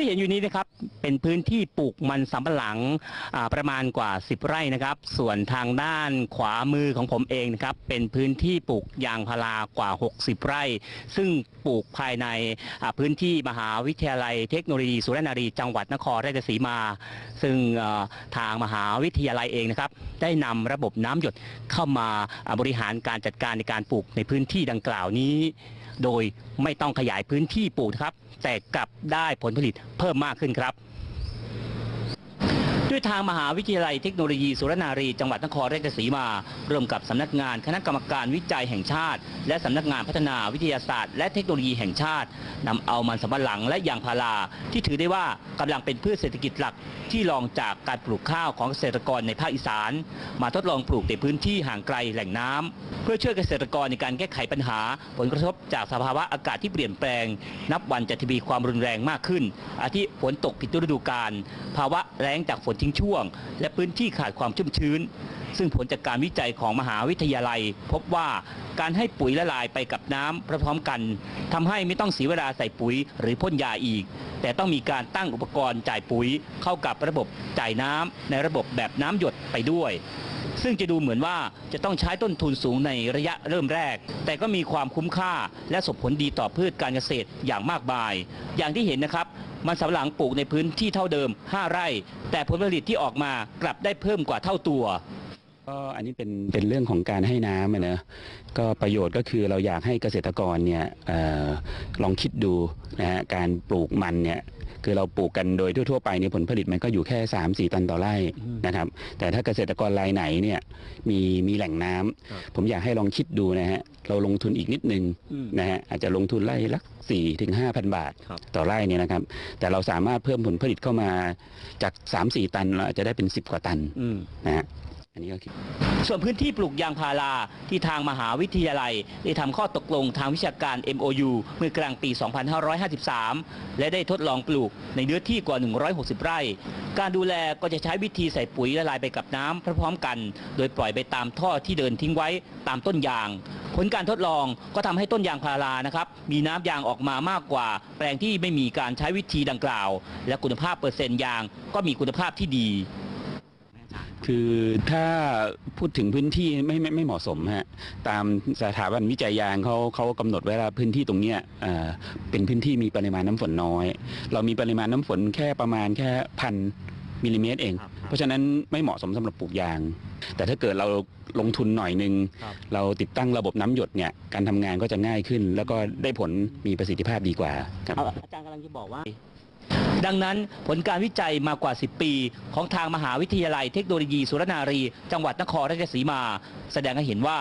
ที่เห็นอยู่นี้นะครับเป็นพื้นที่ปลูกมันสำปะหลังประมาณกว่า 10 ไร่นะครับ ส่วนทางด้านขวามือของผมเองนะครับเป็นพื้นที่ปลูกยางพารากว่า 60 ไร่ ซึ่งปลูกภายในพื้นที่มหาวิทยาลัยเทคโนโลยีสุรนารีจังหวัดนครราชสีมา ซึ่งทางมหาวิทยาลัยเองนะครับ ได้นำระบบน้ำหยดเข้ามาบริหารการจัดการในการปลูกในพื้นที่ดังกล่าวนี้ โดยไม่ต้องขยายพื้นที่ปลูกครับแต่กลับได้ผลผลิตเพิ่มมากขึ้นครับ ด้วยทางมหาวิทยาลัยเทคโนโลยีสุรนารี จังหวัดนครราชสีมาร่วมกับสำนักงานคณะกรรมการวิจัยแห่งชาติ และสำนักงานพัฒนาวิทยาศาสตร์ และเทคโนโลยีแห่งชาตินำเอามันสำปะหลังและยางพาราที่ถือได้ว่ากำลังเป็นพืชเศรษฐกิจหลักที่รองจากการปลูกข้าวของเกษตรกรในภาคอีสาน มาทดลองปลูกในพื้นที่ห่างไกลแหล่งน้ำเพื่อช่วยเกษตรกรในการแก้ไขปัญหา ผลกระทบจากสภาวะอากาศที่เปลี่ยนแปลง นับวันจะทวีความรุนแรงมากขึ้น อาทิฝนตกผิดฤดูกาลภาวะแล้งจากฝนทิ้งช่วง และพื้นที่ขาดความชุ่มชื้น ซึ่งผลจากการวิจัยของมหาวิทยาลัย พบว่าการให้ปุ๋ยละลายไปกับน้ำพร้อมกันทำให้ไม่ต้องเสียเวลาใส่ปุ๋ยหรือพ่นยาอีก แต่ต้องมีการตั้งอุปกรณ์จ่ายปุ๋ยเข้ากับระบบจ่ายน้ำในระบบแบบน้ำหยดไปด้วยซึ่งจะดูเหมือนว่าจะต้องใช้ต้นทุนสูงในระยะเริ่มแรก แต่ก็มีความคุ้มค่าและส่งผลดีต่อพืชการเกษตรอย่างมากมาย อย่างที่เห็นนะครับ มันสำหลังปลูกในพื้นที่เท่าเดิม 5 ไร่ แต่ผลผลิตที่ออกมากลับได้เพิ่มกว่าเท่าตัว ก็อันนี้เป็นเป็นเรื่องของการให้น้ำอะนะก็ประโยชน์ก็คือเราอยากให้เกษตรกรเนี่ยเออลองคิดดูนะฮะการปลูกมันเนี่ยคือเราปลูกกันโดยทั่วๆไปเนี่ยผลผลิตมันก็อยู่แค่ 3 4 ตันต่อไร่อืมนะครับ แต่ถ้าเกษตรกรรายไหนเนี่ยมีมีแหล่งน้ำครับผมอยากให้ลองคิดดูนะฮะเราลงทุนอีกนิดนึงนะฮะอาจจะลงทุนไร่ละสี่ถึงห้าพันบาทครับต่อไร่เนี่ยนะครับ แต่เราสามารถเพิ่มผลผลิตเข้ามาจาก 3-4 ตันเราอาจจะได้เป็น 10 กว่าตันอืมนะฮะ อันนี้ก็คือส่วนพื้นที่ปลูกยางพาราที่ทางมหาวิทยาลัย ได้ทำข้อตกลงทางวิชาการ MOU เมื่อกลางปี 2553 และได้ทดลองปลูกในเนื้อที่กว่า 160 ไร่ การดูแลก็จะใช้วิธีใส่ปุ๋ยละลายไปกับน้ำพร้อมๆกัน โดยปล่อยไปตามท่อที่เดินทิ้งไว้ตามต้นยาง ผลการทดลองก็ทำให้ต้นยางพารานะครับมีน้ำยางออกมามากกว่า แปลงที่ไม่มีการใช้วิธีดังกล่าว และคุณภาพเปอร์เซ็นต์ยางก็มีคุณภาพที่ดี คือถ้าพูดถึงพื้นที่ไม่ไม่ไม่เหมาะสมฮะตามสถาบันวิจัยยางเขาเขากำหนดไว้ว่าพื้นที่ตรงเนี้ยเอ่อเป็นพื้นที่มีปริมาณน้ำฝนน้อย เรามีปริมาณน้ำฝนแค่ประมาณแค่พันมิลลิเมตรเองครับเพราะฉะนั้นไม่เหมาะสมสำหรับปลูกยาง แต่ถ้าเกิดเราลงทุนหน่อยหนึงครับเราติดตั้งระบบน้ำหยดเนี่ยการทำงานก็จะง่ายขึ้น แล้วก็ได้ผลมีประสิทธิภาพดีกว่าครับเอาอาจารย์กำลังจะบอกว่า ดังนั้นผลการวิจัยมากว่า 10 ปี ของทางมหาวิทยาลัยเทคโนโลยีสุรนารี จังหวัดนครราชสีมา แสดงให้เห็นว่า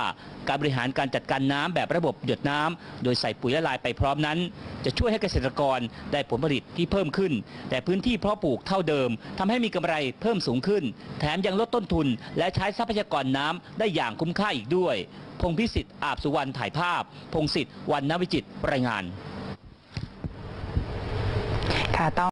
การบริหารการจัดการน้ำแบบระบบหยดน้ำโดยใส่ปุ๋ยละลายไปพร้อมนั้น จะช่วยให้เกษตรกรได้ผลผลิตที่เพิ่มขึ้น แต่พื้นที่เพาะปลูกเท่าเดิมทำให้มีกำไรเพิ่มสูงขึ้น แถมยังลดต้นทุน และใช้ทรัพยากรน้ำได้อย่างคุ้มค่าอีกด้วย พงพิสิทธิ์อาบสุวรรณถ่ายภาพ พงศิษฐ์วันนวิจิตรรายงานค่ะต้อง